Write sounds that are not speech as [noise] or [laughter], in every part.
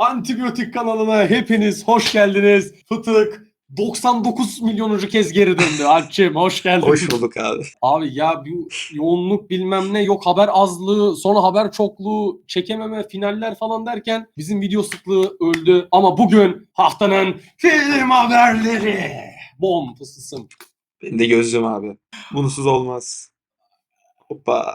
Antibiyotik kanalına hepiniz hoş geldiniz. Fıtık 99 milyonuncu kez geri döndü. [laughs] Alpçim hoş geldin. Hoş bulduk abi. Abi ya bir yoğunluk bilmem ne yok haber azlığı sonra haber çokluğu çekememe finaller falan derken bizim video sıklığı öldü. Ama bugün haftanın film haberleri. Bom fısısın. Benim de gözlüğüm abi. Bunsuz olmaz. Hoppa.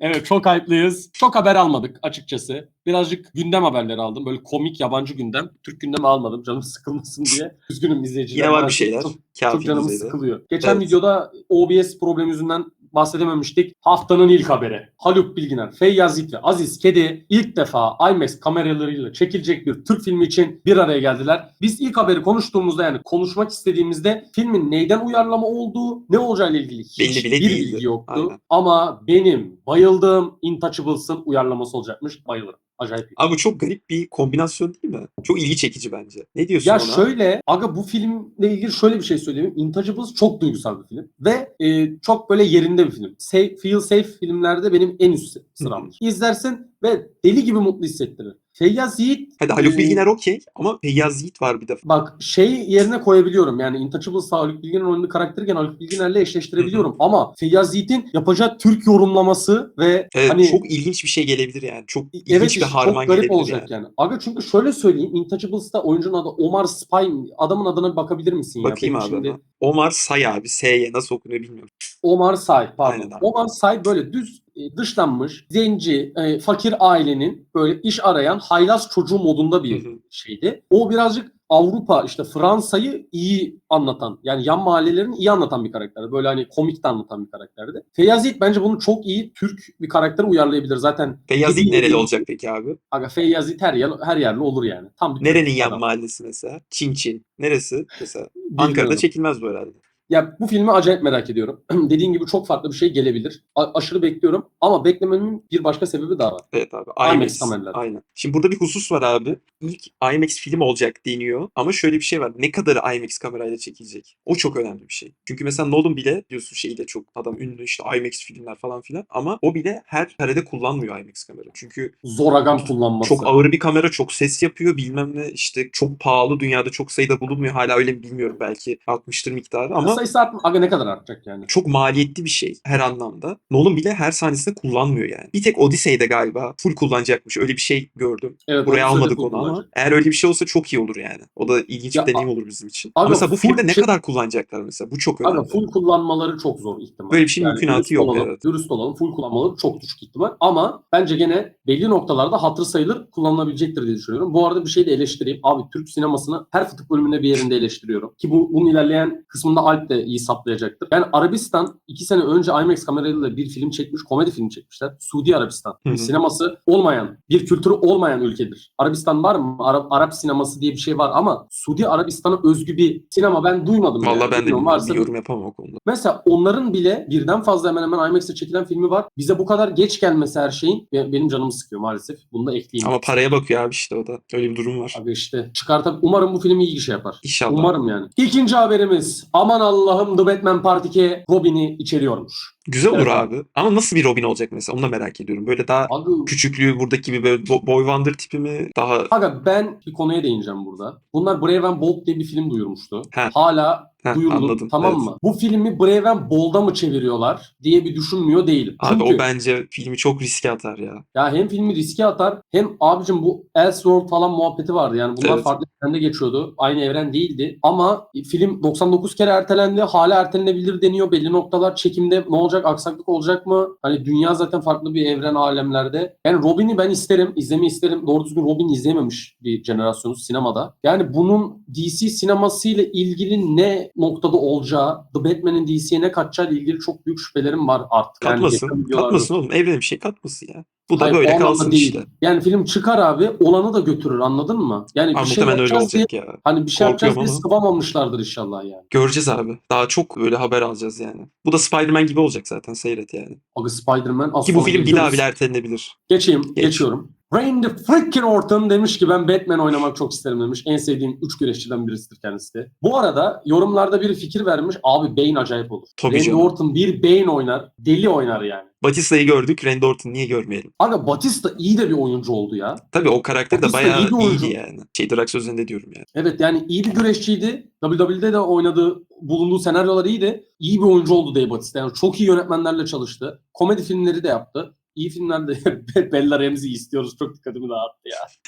Evet çok hype'lıyız. Çok haber almadık açıkçası. Birazcık gündem haberleri aldım. Böyle komik yabancı gündem. Türk gündemi almadım canım [laughs] sıkılmasın diye. Üzgünüm izleyiciler. Yine var bir şeyler. Çok, çok Kafi canım sıkılıyor. Geçen Evet. videoda OBS problemi yüzünden bahsedememiştik. Haftanın ilk haberi. Haluk Bilginer, Feyyaz Yiğit ve Aziz Kedi ilk defa IMAX kameralarıyla çekilecek bir Türk filmi için bir araya geldiler. Biz ilk haberi konuştuğumuzda yani konuşmak istediğimizde filmin neyden uyarlama olduğu, ne olacağıyla ilgili hiçbir bilgi yoktu. Aynen. Ama benim bayıldığım Intouchables'ın uyarlaması olacakmış. Bayılırım. Acayip. Abi bu çok garip bir kombinasyon değil mi? Çok ilgi çekici bence. Ne diyorsun Ya ona? şöyle, aga bu filmle ilgili şöyle bir şey söyleyeyim. Intouchables çok duygusal bir film ve e, çok böyle yerinde bir film. Safe, feel safe filmlerde benim en üst sıramdır. [laughs] İzlersin ve deli gibi mutlu hissettirir. Feyyaz Yiğit Hadi Haluk e, Bilginer okey ama Feyyaz Yiğit var bir de. Bak şey yerine koyabiliyorum yani Intouchables'ta Haluk Bilginer'in oynadığı karakterken Haluk Bilginer'le eşleştirebiliyorum. Ama Feyyaz Yiğit'in yapacağı Türk yorumlaması ve Evet, hani çok ilginç bir şey gelebilir yani. Çok ilginç Evet bir harman çok garip olacak yani. yani. Aga çünkü şöyle söyleyeyim Intouchables'ta oyuncunun adı Omar Spy adamın adına bir bakabilir misin ya? Bakayım Benim abi şimdi-. Omar Say abi. S'ye nasıl okunuyor bilmiyorum. Omar Say pardon. Aynen abi. Omar Say böyle düz dışlanmış, zenci, e, fakir ailenin böyle iş arayan haylaz çocuğu modunda bir Hı hı. şeydi. O birazcık Avrupa işte Fransa'yı iyi anlatan yani yan mahallelerini iyi anlatan bir karakter. Böyle hani komik de anlatan bir karakterdi. Feyyaz Yiğit bence bunu çok iyi Türk bir karaktere uyarlayabilir. Zaten Feyyaz Yiğit Dediğim nereli gibi- olacak peki abi? aga Feyyaz Yiğit her, yer, her yerli olur yani. Tam bir Nerenin yan adam. mahallesi mesela? Çin Çin. Neresi? Mesela Bilmiyorum. Ankara'da çekilmez bu herhalde. Ya bu filmi acayip merak ediyorum. [clears throat] Dediğin gibi çok farklı bir şey gelebilir. A- aşırı bekliyorum. Ama beklememin bir başka sebebi daha var. Evet abi. IMAX kameralar. Aynen. Şimdi burada bir husus var abi. İlk IMAX film olacak deniyor. Ama şöyle bir şey var. Ne kadarı IMAX kamerayla çekilecek? O çok önemli bir şey. Çünkü mesela Nolan bile diyorsun şeyde çok adam ünlü işte IMAX filmler falan filan. Ama o bile her karede kullanmıyor IMAX kamera. Çünkü Zoragan kullanması. çok ağır bir kamera, çok ses yapıyor bilmem ne. işte çok pahalı dünyada çok sayıda bulunmuyor. Hala öyle mi bilmiyorum belki artmıştır miktarı ama Sayısı artma. Aga ne kadar artacak yani? çok maliyetli bir şey her anlamda. Nolan bile her sahnesinde kullanmıyor yani. Bir tek Odyssey'de galiba full kullanacakmış. Öyle bir şey gördüm. Evet, Buraya almadık onu ama eğer öyle bir şey olsa çok iyi olur yani. O da ilginç Ya, bir deneyim olur bizim için. aga, Ama mesela bu filmde ne şey- kadar kullanacaklar mesela? Bu çok önemli. Aga full kullanmaları çok zor ihtimal. Böyle bir şeyin mümkünatı dürüst yok, Olalım, evet. Dürüst olalım. Full kullanmaları çok düşük ihtimal. Ama bence gene belli noktalarda hatırı sayılır kullanılabilecektir diye düşünüyorum. Bu arada bir şey de eleştireyim. Abi Türk sinemasını her fıtık bölümünde bir yerinde eleştiriyorum. Ki bu bunun ilerleyen kısmında Alp de iyi saplayacaktır. Yani Arabistan iki sene önce IMAX kamerayla bir film çekmiş. Komedi filmi çekmişler. Suudi Arabistan. Hı hı. Sineması olmayan, bir kültürü olmayan ülkedir. Arabistan var mı? Arap, Arap sineması diye bir şey var ama Suudi Arabistan'a özgü bir sinema ben duymadım. yani. Vallahi ben de Bilmiyorum, varsa bir yorum yapamam o konuda. Mesela onların bile birden fazla hemen hemen IMAX'te çekilen filmi var. Bize bu kadar geç gelmesi her şeyin be- benim canımı sıkıyor maalesef. Bunu da ekleyeyim. Ama paraya bakıyor abi işte o da. Öyle bir durum var. Abi işte çıkartıp umarım bu film iyi iş yapar. İnşallah. Umarım yani. İkinci haberimiz. Aman Allah'ım The Batman Part 2 Robin'i içeriyormuş. Güzel olur Evet. abi. Ama nasıl bir Robin olacak mesela? Onu da merak ediyorum. Böyle daha Abi, küçüklüğü buradaki gibi böyle bo- Boy Wonder tipi mi? Daha Aga ben bir konuya değineceğim burada. Bunlar Brave and Bold diye bir film duyurmuştu. Heh. Hala Heh, anladım, tamam evet. mı? Bu filmi Brave and Bold'a mı çeviriyorlar diye bir düşünmüyor değilim. Abi Çünkü o bence filmi çok riske atar ya. Ya hem filmi riske atar hem abicim bu Elseworld falan muhabbeti vardı. Yani bunlar Evet. farklı evrende geçiyordu. Aynı evren değildi. Ama film 99 kere ertelendi. Hala ertelenebilir deniyor. Belli noktalar çekimde ne olacak? Aksaklık olacak mı? Hani dünya zaten farklı bir evren alemlerde. Yani Robin'i ben isterim. izlemeyi isterim. Doğru düzgün Robin izleyememiş bir jenerasyonuz sinemada. Yani bunun DC sinemasıyla ilgili ne noktada olacağı, The Batman'in DC'ye ne katacağı ile ilgili çok büyük şüphelerim var artık. Yani Katmasın. videolarda- katmasın oğlum. Evrene bir şey katmasın ya. Bu da Hayır, böyle kalsın değil. işte. Yani film çıkar abi olanı da götürür anladın mı? Yani bir şey muhtemelen öyle yapacağız diye, olacak ya. hani bir şey yapacağız diye Korkuyorum ama. sıvamamışlardır inşallah yani. Göreceğiz abi. Daha çok böyle haber alacağız yani. Bu da Spider-Man gibi olacak zaten seyret yani. Aga Spider-Man Ki bu film bir daha bile ertelenebilir. Geçeyim, Geç. geçiyorum. Randy freaking Orton demiş ki ben Batman oynamak çok isterim demiş. En sevdiğim 3 güreşçiden birisidir kendisi de. Bu arada yorumlarda bir fikir vermiş. Abi Bane acayip olur. Tabii Randy canım. Orton bir Bane oynar. Deli oynar yani. Batista'yı gördük. Randy Orton niye görmeyelim? Aga Batista iyi de bir oyuncu oldu ya. Tabii o karakter de Batista bayağı iyi iyiydi yani. Şey Drax sözünde diyorum yani. Evet yani iyi bir güreşçiydi. WWE'de de oynadığı, bulunduğu senaryolar iyiydi. İyi bir oyuncu oldu Dave Batista. Yani çok iyi yönetmenlerle çalıştı. Komedi filmleri de yaptı. İyi filmlerde [laughs] Bella Ramsey'i istiyoruz. Çok dikkatimi dağıttı ya. [laughs]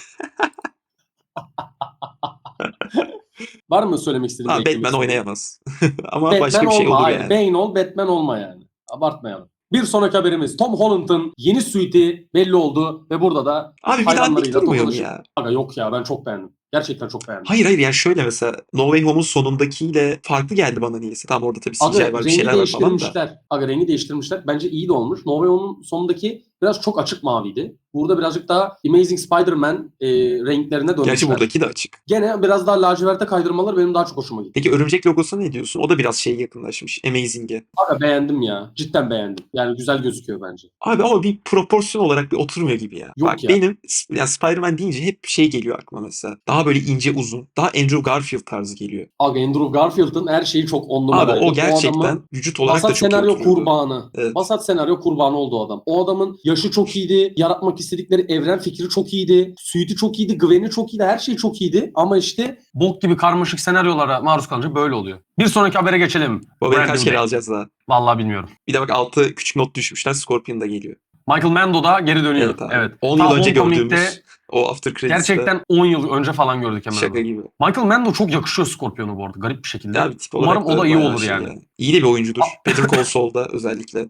Var mı söylemek istediğin? Batman istediğin? oynayamaz. [laughs] Ama Batman başka bir şey olma. olur yani. Bane ol, Batman olma yani. Abartmayalım. Bir sonraki haberimiz Tom Holland'ın yeni suite'i belli oldu ve burada da Abi bir daha durmuyor mu tokalaşıp- ya? aga yok ya ben çok beğendim. Gerçekten çok beğendim. Hayır hayır yani şöyle mesela No Way Home'un sonundakiyle farklı geldi bana niyeyse. Tamam orada tabii Aga CGI var bir rengi şeyler var falan da. değiştirmişler. Aga rengi değiştirmişler. Bence iyi de olmuş. No Way Home'un sonundaki biraz çok açık maviydi. Burada birazcık daha Amazing Spider-Man e, renklerine dönmüşler. Gerçi buradaki de açık. Gene biraz daha laciverte kaydırmaları benim daha çok hoşuma gitti. Peki örümcek logosuna ne diyorsun? O da biraz şey yakınlaşmış. Amazing'e. Aga beğendim ya. Cidden beğendim. Yani güzel gözüküyor bence. Abi ama bir proporsiyon olarak bir oturmuyor gibi ya. Yok Bak ya. benim yani Spider-Man deyince hep şey geliyor aklıma mesela. Daha böyle ince uzun. Daha Andrew Garfield tarzı geliyor. Aga Andrew Garfield'ın her şeyi çok on numaraydı. Abi o gerçekten adamın vücut olarak da çok senaryo kurbanı. Evet. Basat senaryo kurbanı oldu o adam. O adamın yaşı çok iyiydi. Yaratmak istedikleri evren fikri çok iyiydi. Suite'i çok iyiydi. Gwen'i çok iyiydi. Her şey çok iyiydi. Ama işte bok gibi karmaşık senaryolara maruz kalınca böyle oluyor. Bir sonraki habere geçelim. Bu haberi Brandon kaç kere Day. alacağız daha? Vallahi bilmiyorum. Bir de bak altı küçük not düşmüşler. Scorpion da geliyor. Michael Mando da geri dönüyor. Evet Evet. abi. 10 Ta yıl önce Homecoming'de gördüğümüz o after credits'te Gerçekten 10 yıl önce falan gördük hemen. şaka onu. gibi. Michael Mando çok yakışıyor Scorpion'u bu arada. Garip bir şekilde. Ya bir tip Umarım o da iyi olur şey yani. İyi de bir oyuncudur. [laughs] Peter Consol'da özellikle.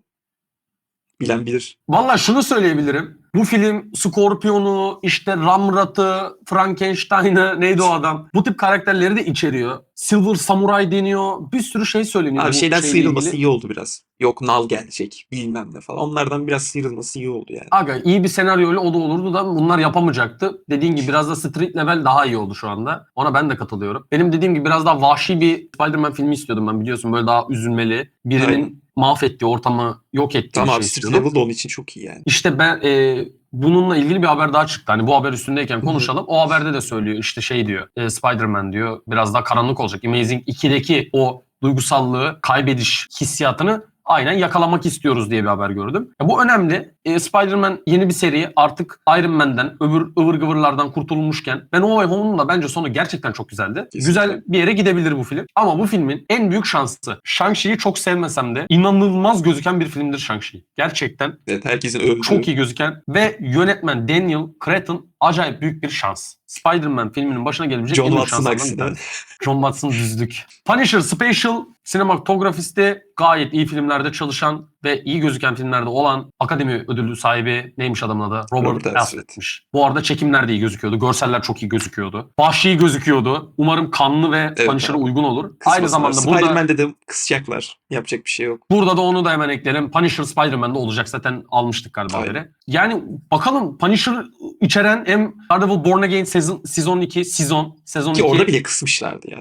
Bilen bilir. Valla şunu söyleyebilirim. Bu film Scorpion'u, işte Ramrat'ı, Frankenstein'ı neydi o adam? Bu tip karakterleri de içeriyor. Silver Samurai deniyor. Bir sürü şey söyleniyor. Abi şeyden sıyrılması ilgili. iyi oldu biraz. Yok Nal gelecek bilmem ne falan. Onlardan biraz sıyrılması iyi oldu yani. Aga iyi bir senaryoyla o da olurdu da bunlar yapamayacaktı. Dediğin gibi biraz da street level daha iyi oldu şu anda. Ona ben de katılıyorum. Benim dediğim gibi biraz daha vahşi bir Spider-Man filmi istiyordum ben biliyorsun. Böyle daha üzülmeli. Birinin Aynen. Mahvettiği ortamı yok ettiği Tamam abi Street. Level de onun için çok iyi yani. İşte ben e, bununla ilgili bir haber daha çıktı. Hani bu haber üstündeyken konuşalım. O haberde de söylüyor işte şey diyor. E, Spider-Man diyor biraz daha karanlık olacak. Amazing 2'deki o duygusallığı, kaybediş hissiyatını aynen yakalamak istiyoruz diye bir haber gördüm. Ya bu önemli. E, Spider-Man yeni bir seri artık Iron Man'den, öbür ıvır gıvırlardan kurtulmuşken Ben No Way Home'un da bence sonu gerçekten çok güzeldi. Kesinlikle. Güzel bir yere gidebilir bu film. Ama bu filmin en büyük şansı Shang-Chi'yi çok sevmesem de inanılmaz gözüken bir filmdir Shang-Chi. Gerçekten Evet herkesin övdüğü. çok iyi gözüken ve yönetmen Daniel Cretton acayip büyük bir şans. Spider-Man filminin başına gelebilecek John en büyük Watson şanslardan. John Watson düzlük. Punisher Special sinematografisti gayet iyi filmlerde çalışan ve iyi gözüken filmlerde olan akademi ödülü sahibi neymiş adamın adı? Robert, Robert Elswit. Elswit'miş. Bu arada çekimler de iyi gözüküyordu. Görseller çok iyi gözüküyordu. Vahşi gözüküyordu. Umarım kanlı ve Evet Punisher'a abi. uygun olur. Kısmasınlar. Aynı zamanda burada Spider-Man'de de kısacaklar. Yapacak bir şey yok. Burada da onu da hemen ekleyelim. Punisher Spider-Man'de olacak zaten almıştık galiba haberi. Yani bakalım Punisher içeren hem Daredevil Born Again sezon, sezon 2, sezon, sezon Ki 2. orada bile kısmışlardı ya.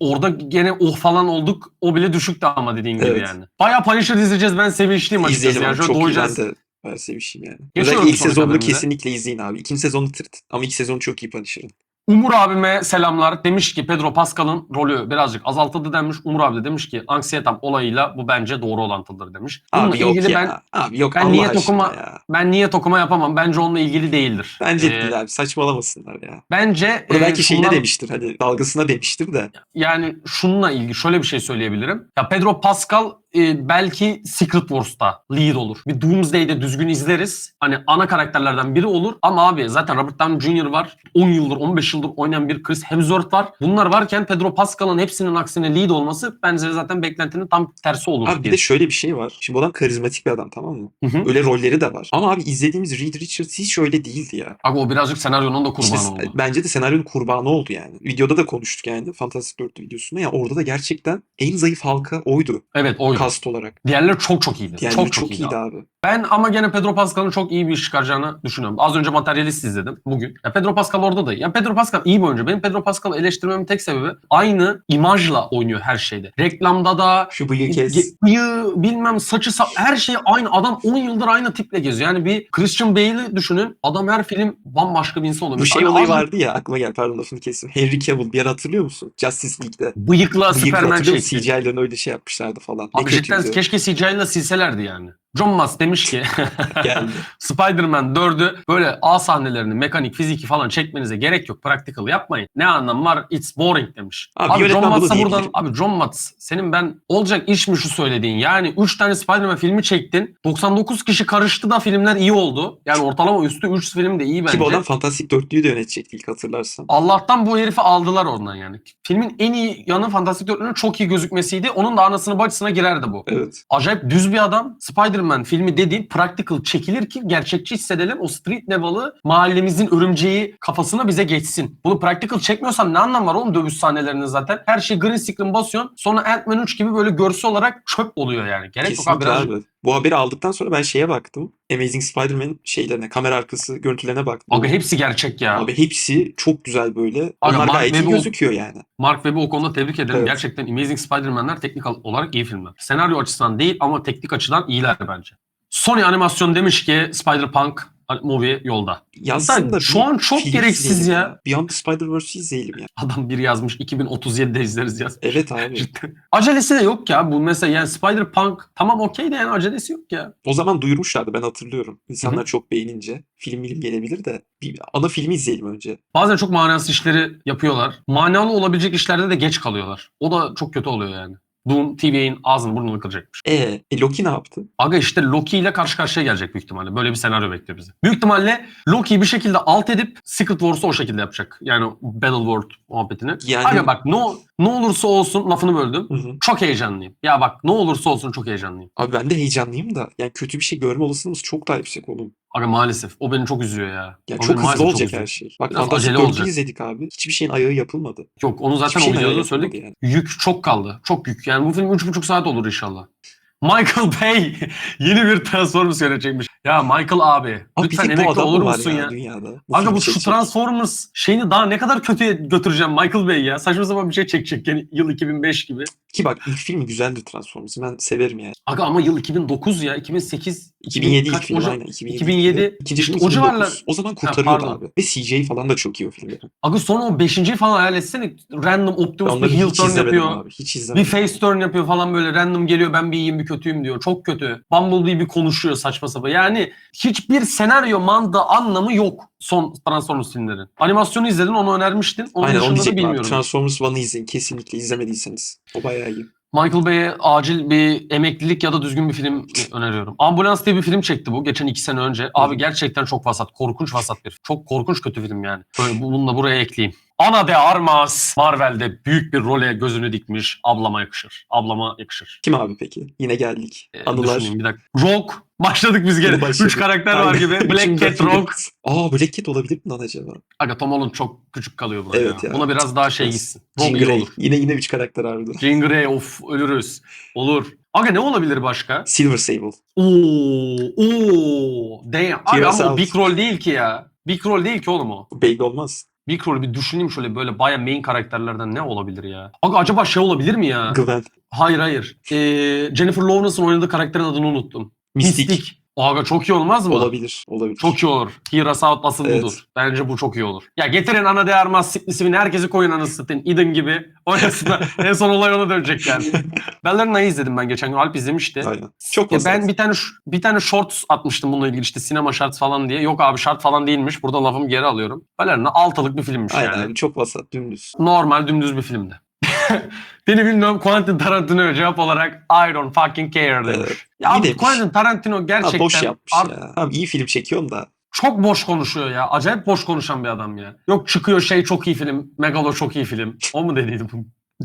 Orada gene oh falan olduk. O bile düşüktü ama dediğin gibi Evet. yani. Bayağı Punisher izleyeceğiz. Ben sevinçliyim açıkçası. İzleyelim Yani abi. Çok iyi. Ben doyacağız. de ben sevişeyim yani. Özellikle ilk sonraki sezonunu haberimize. kesinlikle izleyin abi. İkinci sezonu tırt. Ama ilk sezonu çok iyi Punisher'ın. Umur abime selamlar. Demiş ki Pedro Pascal'ın rolü birazcık azaltıldı demiş. Umur abi de demiş ki anksiyetem olayıyla bu bence doğru orantılıdır demiş. Bununla Abi yok ilgili ya. ben abi yok ben Allah niyet aşkına okuma- ya. ben niyet okuma yapamam. Bence onunla ilgili değildir. Bence Ee, değil abi. Saçmalamasınlar ya. Bence Bunu e, belki şeyine şundan- demiştir. Hani dalgasına demiştir de. yani şununla ilgili şöyle bir şey söyleyebilirim. Ya Pedro Pascal e, belki Secret Wars'ta lead olur. Bir Doomsday'de düzgün izleriz. Hani ana karakterlerden biri olur. Ama abi zaten Robert Downey Jr. var. 10 yıldır 15 yıldır oynayan bir Chris Hemsworth var. Bunlar varken Pedro Pascal'ın hepsinin aksine lead olması bence zaten beklentinin tam tersi olur. Abi bir de şöyle bir şey var. Şimdi adam karizmatik bir adam tamam mı? Hı hı. Öyle rolleri de var. Ama abi izlediğimiz Reed Richards hiç öyle değildi ya. Abi o birazcık senaryonun da kurbanı İşte oldu. bence de senaryonun kurbanı oldu yani. Videoda da konuştuk yani. Fantastic 4 videosunda. Ya orada da gerçekten en zayıf halka oydu. Evet oydu. Kast olarak. Diğerleri çok çok iyiydi. Yani çok çok, çok, iyiydi. iyiydi abi. abi. Ben ama gene Pedro Pascal'ın çok iyi bir iş çıkaracağını düşünüyorum. Az önce Materyalist izledim bugün. Ya Pedro Pascal orada da. Ya Pedro Pascal iyi bir oyuncu. Benim Pedro Pascal'ı eleştirmemin tek sebebi aynı imajla oynuyor her şeyde. Reklamda da Şu bıyığı kes. Bıyığı bilmem saçı sa- her şey aynı. Adam 10 yıldır aynı tiple geziyor. Yani bir Christian Bale'i düşünün. Adam her film bambaşka bir insan oluyor. Bu şey Hani olayı adam vardı ya aklıma gel pardon lafını kestim. Henry Cavill bir yer hatırlıyor musun? Justice League'de. Bıyıkla Bıyıkla Superman çekti. CGI'lerini öyle şey yapmışlardı falan. Abi cidden kötüydü. keşke CGI'yle silselerdi yani. John Mass demiş ki. [laughs] [laughs] Spider-Man 4'ü böyle A sahnelerini, mekanik, fiziki falan çekmenize gerek yok. Practical yapmayın. Ne anlamı var? It's boring demiş. Abi Abi, John Watts'a buradan abi John Watts senin ben olacak iş mi şu söylediğin? Yani 3 tane Spider-Man filmi çektin. 99 kişi karıştı da filmler iyi oldu. Yani ortalama üstü 3 film de iyi bence. Ki bu adam Fantastic 4'lüyü de yönetecekti ilk hatırlarsan. Allah'tan bu herifi aldılar oradan yani. Filmin en iyi yanı Fantastic Dörtlüğünün çok iyi gözükmesiydi. Onun da anasını bacısına girerdi bu. Evet. Acayip düz bir adam. Spider-Man filmi dediğin practical çekilir ki gerçekçi hissedelim. O street level'ı mahallemizin örümceği kafasına bize geçsin. Bunu practical çekmiyorsan ne anlam var oğlum dövüş sahnelerinde zaten. Her şey green screen basıyorsun. Sonra Ant-Man 3 gibi böyle görsel olarak çöp oluyor yani. Gerek yok abi. Bu haberi aldıktan sonra ben şeye baktım. Amazing Spider-Man şeylerine, kamera arkası görüntülerine baktım. Abi hepsi gerçek ya. Abi hepsi çok güzel böyle. Abi Onlar Mark gayet iyi Webb o- gözüküyor yani. Mark Webb'i o konuda tebrik ederim. Evet. Gerçekten Amazing Spider-Man'ler teknik olarak iyi filmler. Senaryo açısından değil ama teknik açıdan iyiler bence. Sony Animasyon demiş ki Spider-Punk movie yolda. Yazsın da şu an çok gereksiz izleyelim ya. Beyond the Spider-Verse'ü izleyelim ya. Adam biri yazmış 2037'de izleriz yaz. Evet abi. Cidden. Acelesi de yok ya bu mesela yani Spider-Punk tamam okey de yani acelesi yok ya. O zaman duyurmuşlardı ben hatırlıyorum. İnsanlar Hı hı. çok beğenince. Film film gelebilir de bir ana filmi izleyelim önce. Bazen çok manasız işleri yapıyorlar. Manalı olabilecek işlerde de geç kalıyorlar. O da çok kötü oluyor yani. Doom TV'nin ağzını burnunu kıracakmış. E, e Loki ne yaptı? Aga işte Loki ile karşı karşıya gelecek büyük ihtimalle. Böyle bir senaryo bekliyor bizi. Büyük ihtimalle Loki'yi bir şekilde alt edip Secret Wars'u o şekilde yapacak. Yani Battle World muhabbetini. Yani- Aga bak ne, ne olursa olsun lafını böldüm. Hı hı. Çok heyecanlıyım. Ya bak ne olursa olsun çok heyecanlıyım. Abi ben de heyecanlıyım da yani kötü bir şey görme olasılığımız çok daha yüksek oğlum. Aga maalesef. O beni çok üzüyor ya. O çok hızlı çok olacak üzüyor. her şey. Bak Biraz Fantastic acele 4'ü olacak. izledik abi. Hiçbir şeyin ayağı yapılmadı. Yok onu zaten Hiçbir o videoda söyledik. yani. Yük çok kaldı. Çok yük. Yani bu film 3,5 saat olur inşallah. [laughs] Michael Bay [laughs] yeni bir Transformers yönetecekmiş. Ya Michael abi Abi bir lütfen emekli olur musun ya, ya? dünyada? Bu şu. Transformers şeyini daha ne kadar kötüye götüreceğim Michael Bay ya. Saçma sapan bir şey çekecek yani yıl 2005 gibi. Ki bak ilk filmi güzeldi Transformers'ın. Ben severim yani. Aga ama yıl 2009 ya 2008 2007 ilk film aynen. 2007. 2007. İkinci film İşte o 2009. civarlar- O zaman kurtarıyordu pardon. abi. Ve CGI falan da çok iyi o filmde. Aga sonra o 5. falan hayal etsene random Optimus bir heel turn yapıyor. abi. Hiç Bir izlemedim. face turn yapıyor falan böyle random geliyor ben bir iyiyim bir kötüyüm diyor. Çok kötü. Bumblebee bir konuşuyor saçma sapan. Yani hiçbir senaryo mantığı anlamı yok son Transformers filmlerin. Animasyonu izledin onu önermiştin. Onun Aynen onu diyecektim abi. bilmiyorum. Transformers 1'ı izleyin. Kesinlikle izlemediyseniz. O bayağı iyi. Michael Bay'e acil bir emeklilik ya da düzgün bir film öneriyorum. Ambulans diye bir film çekti bu geçen iki sene önce. Abi gerçekten çok vasat. Korkunç vasat bir. Çok korkunç kötü film yani. Böyle bunu da buraya ekleyeyim. Ana de Armas Marvel'de büyük bir role gözünü dikmiş. Ablama yakışır. Ablama yakışır. Kim abi peki? Yine geldik. Ee, Anılar. düşüneyim bir dakika. Rogue. Başladık biz gene. Üç karakter var Aynen. gibi. Black Cat, Rogue. Aa Black Cat olabilir mi lan acaba? Aga Tom Holland çok küçük kalıyor buna Evet ya. ya. Buna biraz daha şey gitsin. Jean Grey. olur. Yine yine üç karakter harbiden. Jean Grey of ölürüz. Olur. Aga ne olabilir başka? Silver Sable. Oo, oo. Damn. Kira ama o big rol değil ki ya. Big rol değil ki oğlum o. Belli olmaz. Big rol bir düşüneyim şöyle böyle baya main karakterlerden ne olabilir ya? Aga acaba şey olabilir mi ya? Gwen. Hayır hayır. Ee, Jennifer Lawrence'ın oynadığı karakterin adını unuttum. Mystic. Aga çok iyi olmaz mı? Olabilir. Olabilir. Çok iyi olur. Hira South asıl Evet. budur. Bence bu çok iyi olur. Ya getirin ana de Armas siklisini herkesi koyun anasını satayım. Eden gibi. Oynasınlar. [laughs] en son olay ona dönecek yani. [laughs] Bellerina'yı izledim ben geçen gün. Alp izlemişti. Aynen. Çok Ya ben bir tane bir tane shorts atmıştım bununla ilgili işte sinema şart falan diye. Yok abi şart falan değilmiş. Burada lafımı geri alıyorum. Balerina altılık bir filmmiş Aynen yani. Çok vasat. Dümdüz. Normal dümdüz bir filmdi. [laughs] Beni bilmiyorum Quentin Tarantino cevap olarak I don't fucking care demiş. Evet. Ya abi demiş. Quentin Tarantino Ha, gerçekten boş yapmış art- ya. Tamam iyi film çekiyorsun da. çok boş konuşuyor ya. Acayip boş konuşan bir adam ya. Yok çıkıyor şey çok iyi film. Megalo çok iyi film. O mu dediydi bu?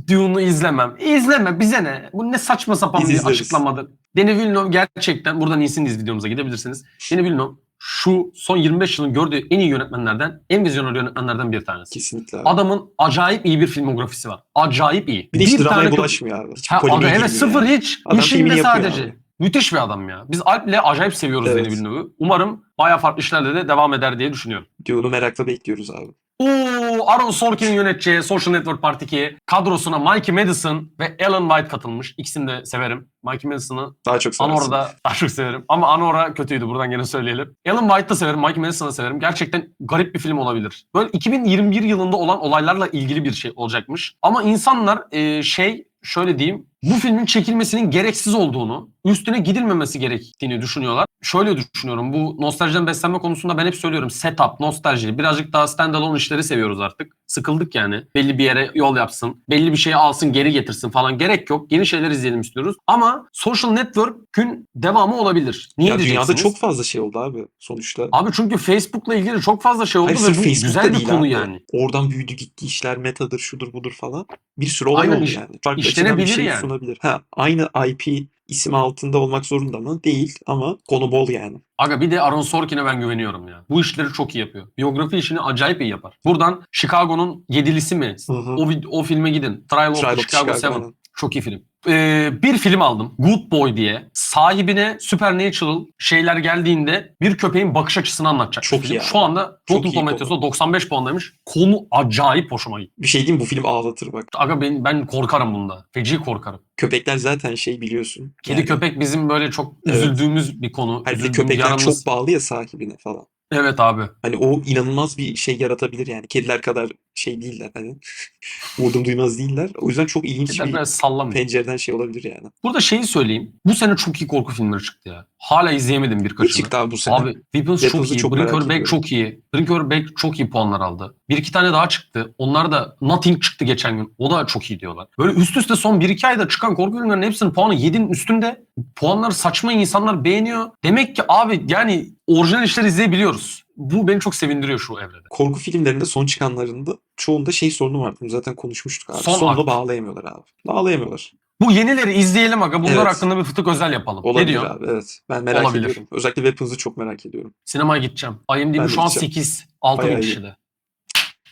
Dune'u izlemem. İzleme bize ne? Bu ne saçma sapan Biz bir izleriz. açıklamadır. Denis Villeneuve gerçekten buradan iyisiniz videomuza gidebilirsiniz. Denis Villeneuve şu son 25 yılın gördüğü en iyi yönetmenlerden, en vizyoner yönetmenlerden bir tanesi. Kesinlikle abi. Adamın acayip iyi bir filmografisi var. Acayip iyi. bir de hiç dramaya bulaşmıyor abi. Hiç Ha, aga, evet sıfır yani. hiç. Adam yapıyor sadece. abi. Müthiş bir adam ya. Biz Alp'le acayip seviyoruz Evet. Denis Villeneuve'ü. Umarım bayağı farklı işlerde de devam eder diye düşünüyorum. Dune'u merakla bekliyoruz abi. Oo, Aaron Sorkin'in yöneteceği Social Network Part 2 kadrosuna Mikey Madison ve Ellen White katılmış. İkisini de severim. Mikey Madison'ı Daha çok seversin. Anora'da daha çok severim. Ama Anora kötüydü buradan gene söyleyelim. Ellen White'ı da severim. Mikey Madison'ı severim. Gerçekten garip bir film olabilir. Böyle 2021 yılında olan olaylarla ilgili bir şey olacakmış. Ama insanlar e, şey şöyle diyeyim. Bu filmin çekilmesinin gereksiz olduğunu, üstüne gidilmemesi gerektiğini düşünüyorlar. Şöyle düşünüyorum. Bu nostaljiden beslenme konusunda ben hep söylüyorum. Setup, nostalji. Birazcık daha standalone işleri seviyoruz artık. Sıkıldık yani. Belli bir yere yol yapsın. Belli bir şeyi alsın, geri getirsin falan. Gerek yok. Yeni şeyler izleyelim istiyoruz. Ama Social Network'ün devamı olabilir. Niye ya dünyada diyeceksiniz? çok fazla şey oldu abi sonuçta. Abi çünkü Facebook'la ilgili çok fazla şey oldu Hayır, ve bu güzel bir konu abi. yani. Oradan büyüdü gitti işler metadır şudur budur falan. Bir sürü olay Aynen oldu yani. Farklı işlenebilir şey yani. Sunabilir. Ha, aynı IP isim altında olmak zorunda mı? Değil ama konu bol yani. Aga bir de Aaron Sorkin'e ben güveniyorum ya. Bu işleri çok iyi yapıyor. Biyografi işini acayip iyi yapar. Buradan Chicago'nun yedilisi mi? Hı hı. O, o filme gidin. Trial of Trial Chicago Chicago, Seven. aynen. Çok iyi film. Ee, bir film aldım. Good Boy diye. Sahibine Supernatural şeyler geldiğinde bir köpeğin bakış açısını anlatacak. Çok iyi. Şu anda Rotten Tomatoes'da 95 puandaymış. Konu acayip hoşuma gitti. Bir şey diyeyim bu film ağlatır bak. Aga ben, ben korkarım bunda. Feci korkarım. Köpekler zaten şey biliyorsun. Kedi Yani, köpek bizim böyle çok Evet. üzüldüğümüz bir konu. Her Üzüldüğümüz, köpekler yaramız- çok bağlı ya sahibine falan. Evet abi. Hani o inanılmaz bir şey yaratabilir yani. Kediler kadar şey değiller hani. [laughs] Vurdum duymaz değiller. O yüzden çok ilginç Kediler bir biraz sallamıyor. pencereden şey olabilir yani. Burada şeyi söyleyeyim. Bu sene çok iyi korku filmleri çıktı ya. Hala izleyemedim Ne birkaçını. çıktı abi bu sene? Abi Weapons çok Weapons'ı iyi. çok merak Back ediyorum. çok iyi. Brinker Back çok iyi puanlar aldı. Bir iki tane daha çıktı. Onlar da Nothing çıktı geçen gün. O da çok iyi diyorlar. Böyle üst üste son bir iki ayda çıkan korku filmlerinin hepsinin puanı 7'nin üstünde. Puanları saçma insanlar beğeniyor. Demek ki abi yani orijinal işler izleyebiliyoruz. Bu beni çok sevindiriyor şu evrede. Korku filmlerinde son çıkanlarında çoğunda şey sorunu vardı. Bunu zaten konuşmuştuk abi. Son Sonunu akt. bağlayamıyorlar abi. Bağlayamıyorlar. Bu yenileri izleyelim aga. Bunlar Evet. hakkında bir fıtık özel yapalım. ne Olabilir diyor? abi evet. Ben merak Olabilir. ediyorum. Özellikle Weapons'ı çok merak ediyorum. Sinemaya gideceğim. IMDb şu an gideceğim. 8. 6 bin kişide.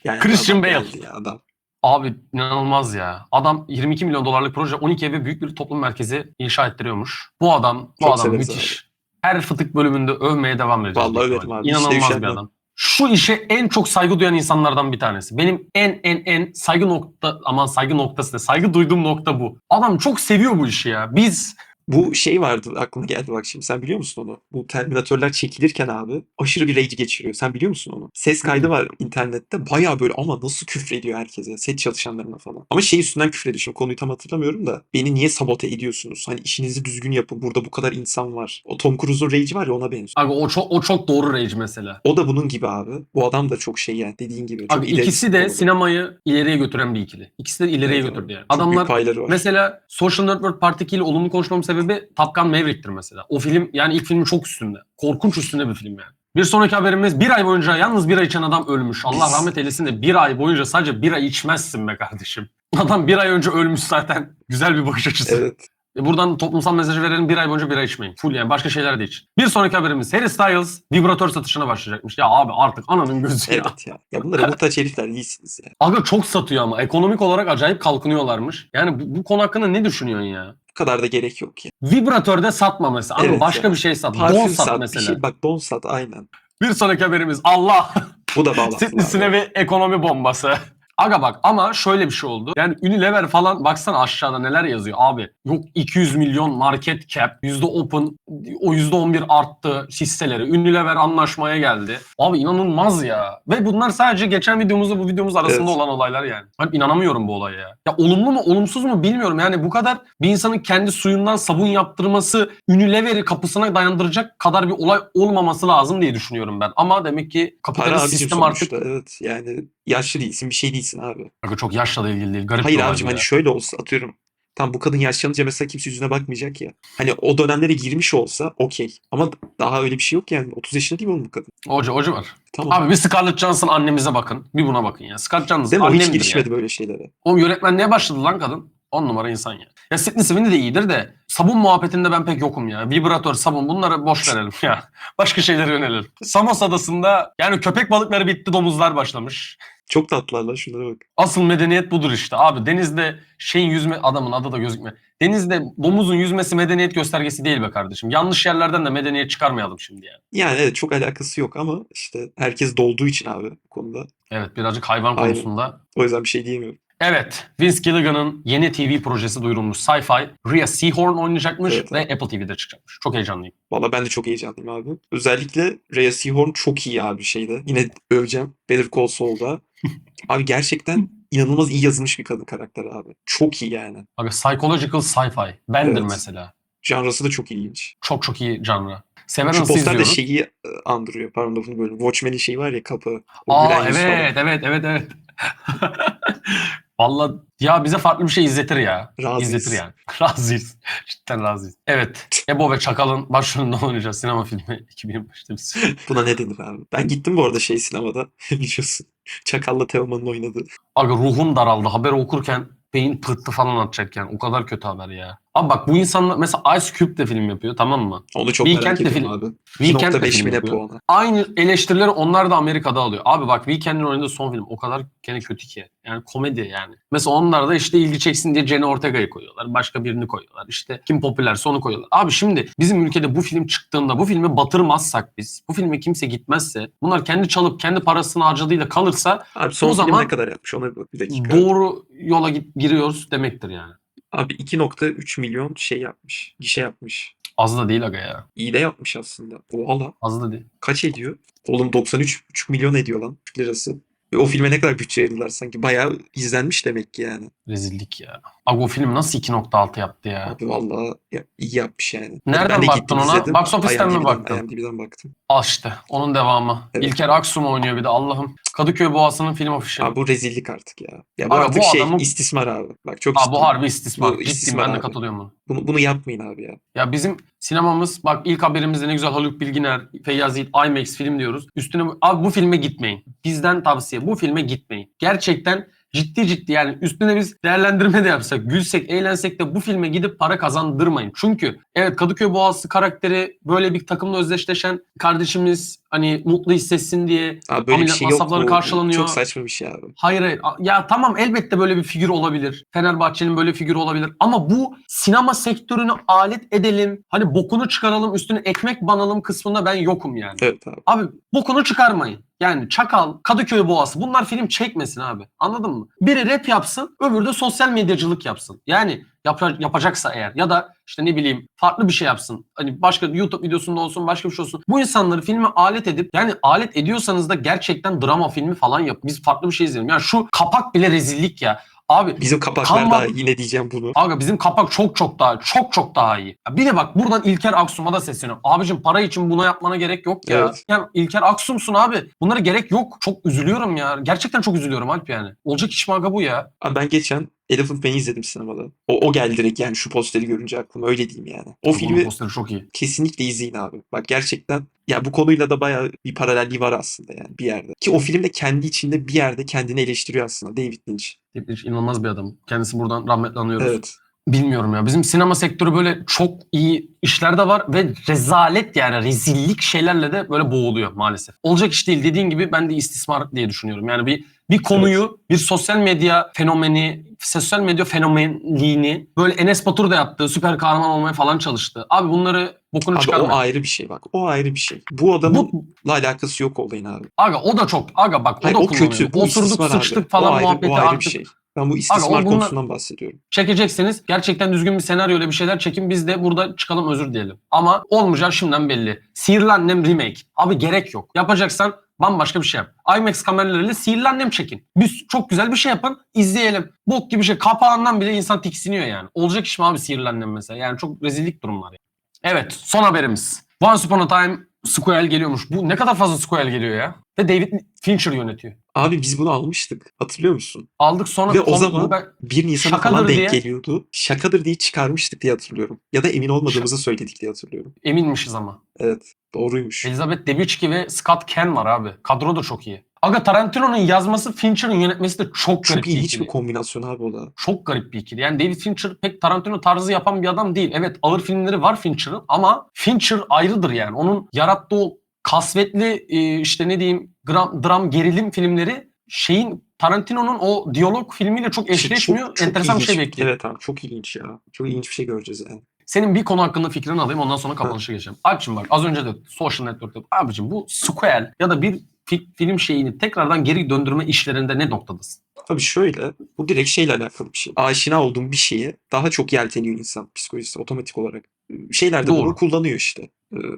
Yani Christian Bale. Ya adam. Abi inanılmaz ya. Adam 22 milyon dolarlık proje 12 eve büyük bir toplum merkezi inşa ettiriyormuş. Bu adam, bu Çok adam severiz müthiş. Her fıtık bölümünde övmeye devam edeceğiz. Vallahi büyük överim ihtimalle. abi. Hiç de İnanılmaz bir üşenmem. adam. Şu işe en çok saygı duyan insanlardan bir tanesi. Benim en en en saygı nokta aman saygı noktası ne? Saygı duyduğum nokta bu. Adam çok seviyor bu işi ya. Biz Bu şey vardı aklıma geldi bak şimdi sen biliyor musun onu? Bu Terminatörler çekilirken abi aşırı bir rage geçiriyor. Sen biliyor musun onu? Ses kaydı var internette baya böyle ama nasıl küfrediyor herkese set çalışanlarına falan. Ama şey üstünden küfrediyor şimdi konuyu tam hatırlamıyorum da beni niye sabote ediyorsunuz? Hani işinizi düzgün yapın burada bu kadar insan var. O Tom Cruise'un rage'i var ya ona benziyor. abi o çok o çok doğru rage mesela. O da bunun gibi abi. Bu adam da çok şey yani dediğin gibi. Çok Abi idealist ikisi de konuda. sinemayı ileriye götüren bir ikili. İkisi de ileriye Evet abi. götürdü yani. Çok büyük Adamlar payları var. Mesela Social Network Part 2 ile olumlu konuşmamın sebebi Top Gun Maverick'tir mesela. O film yani ilk filmin çok üstünde. Korkunç üstünde bir film yani. Bir sonraki haberimiz bir ay boyunca yalnız bira içen adam ölmüş. Allah rahmet eylesin de bir ay boyunca sadece bira içmezsin be kardeşim. [laughs] Adam bir ay önce ölmüş zaten. Güzel bir bakış açısı. Evet. E Buradan toplumsal mesajı verelim bir ay boyunca bira içmeyin. Full yani başka şeyler de için. Bir sonraki haberimiz Harry Styles vibratör satışına başlayacakmış. Ya abi artık ananın gözü ya. Evet ya. Ya bunlara muhtaç herifler değilsiniz ya. Aga çok satıyor ama ekonomik olarak acayip kalkınıyorlarmış. Yani bu, bu konu hakkında ne düşünüyorsun ya? Bu kadar da gerek yok ya. Vibratörde satma mesela. Ama Evet başka ya. bir şey sat. Parfüm Don sat, sat, mesela. şey. Bak don sat aynen. Bir sonraki haberimiz Allah. Bu da bağlantılı. Sitlisine abi. bir ekonomi bombası. Aga bak ama şöyle bir şey oldu. Yani Unilever falan baksana aşağıda neler yazıyor abi. Yok 200 milyon market cap, yüzde open, o yüzde 11 arttı hisseleri. Unilever anlaşmaya geldi. Abi inanılmaz ya. Ve bunlar sadece geçen videomuzla bu videomuz arasında Evet. olan olaylar yani. Ben inanamıyorum bu olaya ya. Ya olumlu mu olumsuz mu bilmiyorum. Yani bu kadar bir insanın kendi suyundan sabun yaptırması Unilever'i kapısına dayandıracak kadar bir olay olmaması lazım diye düşünüyorum ben. Ama demek ki kapitalist sistem artık evet yani yaşlı değilsin bir şey değilsin abi. Aga çok yaşla da ilgili değil. Garip Hayır abicim hani ya. şöyle olsa atıyorum. Tam bu kadın yaşlanınca mesela kimse yüzüne bakmayacak ya. Hani o dönemlere girmiş olsa okey. Ama daha öyle bir şey yok yani. 30 yaşında değil mi oğlum bu kadın? Ocu, ocu var. Tamam. Abi bir Scarlett Johansson annemize bakın. Bir buna bakın ya. Scarlett Johansson Değil mi? O hiç annemdir girişmedi ya. böyle şeylere. Oğlum yönetmenliğe başladı lan kadın. On numara insan ya. Ya Sydney Sweeney de iyidir de sabun muhabbetinde ben pek yokum ya. Vibratör, sabun bunları boş verelim ya. [laughs] Başka şeylere yönelelim. Samos adasında yani köpek balıkları bitti domuzlar başlamış. Çok tatlılar lan şunlara bak. Asıl medeniyet budur işte. Abi denizde şeyin yüzme adamın adı da gözükme. Denizde domuzun yüzmesi medeniyet göstergesi değil be kardeşim. Yanlış yerlerden de medeniyet çıkarmayalım şimdi yani. Yani evet çok alakası yok ama işte herkes dolduğu için abi bu konuda. Evet birazcık hayvan Aynen. konusunda O yüzden bir şey diyemiyorum. Evet, Vince Gilligan'ın yeni TV projesi duyurulmuş. Sci-Fi. Rhea Seehorn oynayacakmış Evet, ve Apple TV'de çıkacakmış. Çok heyecanlıyım. Valla ben de çok heyecanlıyım abi. Özellikle Rhea Seehorn çok iyi abi şeyde. Yine öveceğim. Better Call Saul'da. [laughs] abi gerçekten inanılmaz iyi yazılmış bir kadın karakter abi. Çok iyi yani. Abi psychological sci-fi. Bendir Evet. mesela. Janrası da çok ilginç. Çok çok iyi janra. Şu Severance'ı poster de şeyi e, andırıyor. Pardon lafını bölüm. Watchmen'in şeyi var ya kapı. O Aa falan. evet, evet, evet, evet. [laughs] Valla ya bize farklı bir şey izletir ya. Razıyız. İzletir yani. [laughs] razıyız. Cidden razıyız. Evet. Ebo ve Çakal'ın başrolünde oynayacağız sinema filmi [laughs] 2025'te biz. [laughs] Buna ne denir abi? Ben gittim bu arada şey sinemada. Biliyorsun. Çakal'la Teoman'ın oynadığı. Aga ruhum daraldı. Haber okurken beyin pıhtı falan atacakken. O kadar kötü haber ya. Abi bak bu insanlar mesela Ice Cube de film yapıyor tamam mı? Onu çok Weekend merak de ediyorum film- abi. Weekend de 2.5 film yapıyor. puanı? Aynı eleştirileri onlar da Amerika'da alıyor. Abi bak Weekend'in oynadığı son film o kadar gene kötü ki. Yani komedi yani. Mesela onlar da işte ilgi çeksin diye Jenny Ortega'yı koyuyorlar. Başka birini koyuyorlar. İşte kim popülerse onu koyuyorlar. Abi şimdi bizim ülkede bu film çıktığında bu filmi batırmazsak biz, bu filme kimse gitmezse, bunlar kendi çalıp kendi parasını harcadığıyla kalırsa Abi son O film zaman ne kadar yapmış? Ona bir dakika. doğru yola giriyoruz demektir yani. Abi 2.3 milyon şey yapmış. Gişe yapmış. Az da değil aga ya. İyi de yapmış aslında. Oha Az da değil. Kaç ediyor? Oğlum 93,5 milyon ediyor lan Türk lirası. Ve o filme ne kadar bütçe ayırdılar sanki. Bayağı izlenmiş demek ki yani. Rezillik ya. Abi o film nasıl 2.6 yaptı ya? Abi ya- iyi yapmış yani. Nereden Ben baktın ona? izledim. Box Office'ten mi baktın? IMDb'den baktım. Al işte. Onun devamı. Evet. İlker Aksum oynuyor bir de Allah'ım. Kadıköy Boğazı'nın film afişi. Abi bu rezillik artık ya. Ya bu Abi artık bu şey adamın- istismar abi. Bak çok ciddiyim. bu harbi istismar. Bu Ciddiyim istismar ben de abi. katılıyorum buna. Bunu, bunu yapmayın abi ya. Ya bizim sinemamız bak ilk haberimizde ne güzel Haluk Bilginer, Feyyaz Yiğit, IMAX film diyoruz. Üstüne abi bu filme gitmeyin. Bizden tavsiye bu filme gitmeyin. Gerçekten ciddi ciddi yani üstüne biz değerlendirme de yapsak, gülsek, eğlensek de bu filme gidip para kazandırmayın. Çünkü evet Kadıköy Boğazı karakteri böyle bir takımla özdeşleşen kardeşimiz hani mutlu hissetsin diye Abi böyle bir şey yok. masrafları Bu- karşılanıyor. Çok saçma bir şey abi. Hayır hayır. Ya tamam elbette böyle bir figür olabilir. Fenerbahçe'nin böyle figürü olabilir. Ama bu sinema sektörünü alet edelim. Hani bokunu çıkaralım üstüne ekmek banalım kısmında ben yokum yani. Evet abi. Abi bokunu çıkarmayın. Yani Çakal, Kadıköy Boğası bunlar film çekmesin abi. Anladın mı? Biri rap yapsın, öbürü de sosyal medyacılık yapsın. Yani yap- yapacaksa eğer ya da işte ne bileyim farklı bir şey yapsın. Hani başka YouTube videosunda olsun, başka bir şey olsun. Bu insanları filme alet edip yani alet ediyorsanız da gerçekten drama filmi falan yap. Biz farklı bir şey izleyelim. Yani şu kapak bile rezillik ya. Abi Bizim kapaklar Kalma- daha yine diyeceğim bunu. Aga bizim kapak çok çok daha çok çok daha iyi. Bir de bak buradan İlker Aksum'a da sesleniyorum. Abicim para için buna yapmana gerek yok ya. Evet. Yani İlker Aksum'sun abi. Bunlara gerek yok. Çok üzülüyorum ya. Gerçekten çok üzülüyorum Alp yani. Olacak iş mi aga bu ya? Abi ben geçen Elephant Man'i izledim sinemada. O, o geldi direkt yani şu posteri görünce aklıma öyle diyeyim yani. O Bunun filmi posteri çok iyi. kesinlikle izleyin abi. Bak gerçekten ya bu konuyla da bayağı bir paralelliği var aslında yani bir yerde. Ki o filmde kendi içinde bir yerde kendini eleştiriyor aslında David Lynch. Hiç inanılmaz bir adam. Kendisi buradan rahmetli anıyoruz. Evet. Bilmiyorum ya. Bizim sinema sektörü böyle çok iyi işler de var ve rezalet yani rezillik şeylerle de böyle boğuluyor maalesef. Olacak iş değil. Dediğin gibi ben de istismar diye düşünüyorum. Yani bir bir konuyu bir sosyal medya fenomeni, sosyal medya fenomenliğini böyle Enes Batur da yaptı. Süper kahraman olmaya falan çalıştı. Abi bunları bokunu Abi o çıkarmayın. ayrı bir şey bak. O ayrı bir şey. Bu adamınla alakası yok olayın abi. aga o da çok. Aga bak o Hayır, da o kullanıyor. kötü. Bu Osurduk istismar abi. sıçtık O falan ayrı- muhabbeti o ayrı artık bir şey. Ben bu istismar bunlar- konusundan bahsediyorum. çekeceksiniz. Gerçekten düzgün bir senaryoyla bir şeyler çekin. Biz de burada çıkalım özür diyelim. Ama olmayacak şimdiden belli. Sihirli Annem remake. Abi gerek yok. Yapacaksan bambaşka bir şey yap. IMAX kameralarıyla Sihirli Annem çekin. Biz çok güzel bir şey yapın. izleyelim. Bok gibi bir şey. Kapağından bile insan tiksiniyor yani. Olacak iş mi abi Sihirli Annem mesela? Yani çok rezillik durumlar. Yani. Evet son haberimiz. Once Upon a Time Squall geliyormuş. Bu ne kadar fazla Squall geliyor ya. Ve David Fincher yönetiyor. Abi biz bunu almıştık. Hatırlıyor musun? Aldık sonra Ve o zaman- ben- 1 Nisan'a falan denk diye- geliyordu. Şakadır diye çıkarmıştık diye hatırlıyorum. Ya da emin olmadığımızı söyledik diye hatırlıyorum. eminmişiz ama. Evet. Doğruymuş. Elizabeth Debicki ve Scott Ken var abi. Kadro da çok iyi. Aga Tarantino'nun yazması, Fincher'ın yönetmesi de çok garip Çok bir ilginç bir kombinasyon abi o da. Çok garip bir ikili. Yani David Fincher pek Tarantino tarzı yapan bir adam değil. Evet ağır filmleri var Fincher'ın ama Fincher ayrıdır yani. Onun yarattığı kasvetli e, işte ne diyeyim gram, dram gerilim filmleri şeyin Tarantino'nun o diyalog filmiyle çok eşleşmiyor. Çok- çok Enteresan bir ilginç. şey bekliyor. Evet abi çok ilginç ya. Çok ilginç bir şey göreceğiz yani. Senin bir konu hakkında fikrini alayım ondan sonra kapanışa geçelim. Abicim bak az önce de Social Network'ta abicim bu sequel ya da bir fi- film şeyini tekrardan geri döndürme işlerinde ne noktadasın? Tabii şöyle, bu direkt şeyle alakalı bir şey. Aşina olduğum bir şeye daha çok yelteniyor insan psikolojisi otomatik olarak. Şeyler de Doğru. bunu kullanıyor işte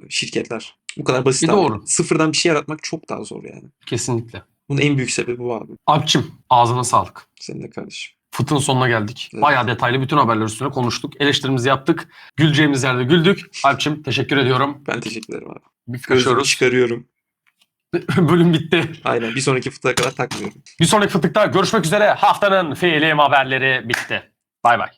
şirketler. Bu kadar basit Bir abi. doğru. Sıfırdan bir şey yaratmak çok daha zor yani. Kesinlikle. Bunun en büyük sebebi bu abi. Abicim ağzına sağlık. Senin de kardeşim. Fıtın sonuna geldik. Evet. Bayağı detaylı bütün haberler üstüne konuştuk. Eleştirimizi yaptık. Güleceğimiz yerde güldük. Alpçim teşekkür ediyorum. Ben teşekkür ederim abi. Biz kaçıyoruz. çıkarıyorum. [laughs] Bölüm bitti. Aynen bir sonraki fıtığa kadar takmıyorum. Bir sonraki fıtıkta görüşmek üzere. Haftanın fiilim haberleri bitti. Bay bay.